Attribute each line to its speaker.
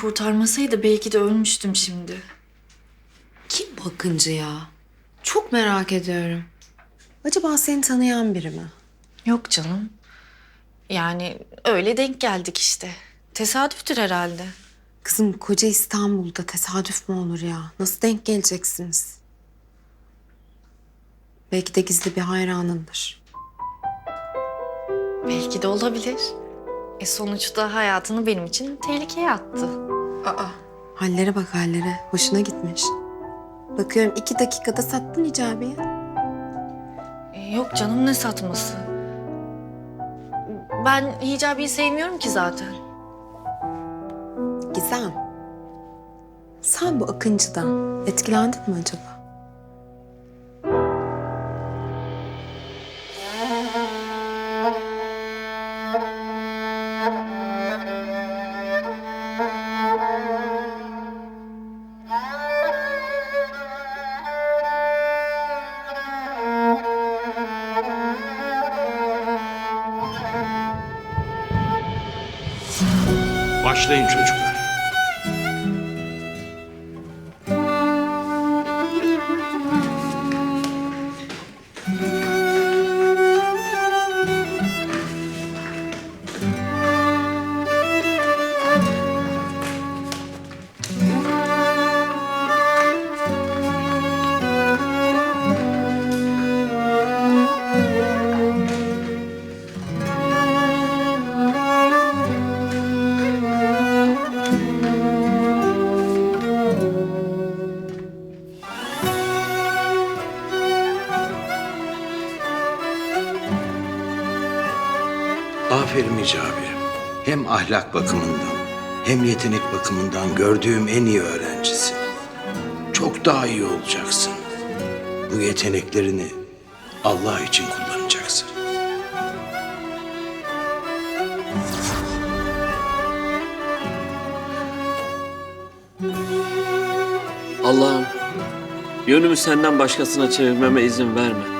Speaker 1: kurtarmasaydı belki de ölmüştüm şimdi.
Speaker 2: Kim bu Akıncı ya? Çok merak ediyorum. Acaba seni tanıyan biri mi?
Speaker 1: Yok canım. Yani öyle denk geldik işte. Tesadüftür herhalde.
Speaker 2: Kızım koca İstanbul'da tesadüf mü olur ya? Nasıl denk geleceksiniz? Belki de gizli bir hayranındır.
Speaker 1: Belki de olabilir. E sonuçta hayatını benim için tehlikeye attı.
Speaker 2: Aa. Hallere bak hallere. Hoşuna gitmiş. Bakıyorum iki dakikada sattın icabiyi.
Speaker 1: E, yok canım ne satması. Ben hicabiyi sevmiyorum ki zaten.
Speaker 2: Gizem. Sen bu Akıncı'dan etkilendin mi acaba?
Speaker 3: Başlayın çocuklar. Aferin Hicabi. Hem ahlak bakımından hem yetenek bakımından gördüğüm en iyi öğrencisin. Çok daha iyi olacaksın. Bu yeteneklerini Allah için kullanacaksın.
Speaker 4: Allah'ım yönümü senden başkasına çevirmeme izin verme.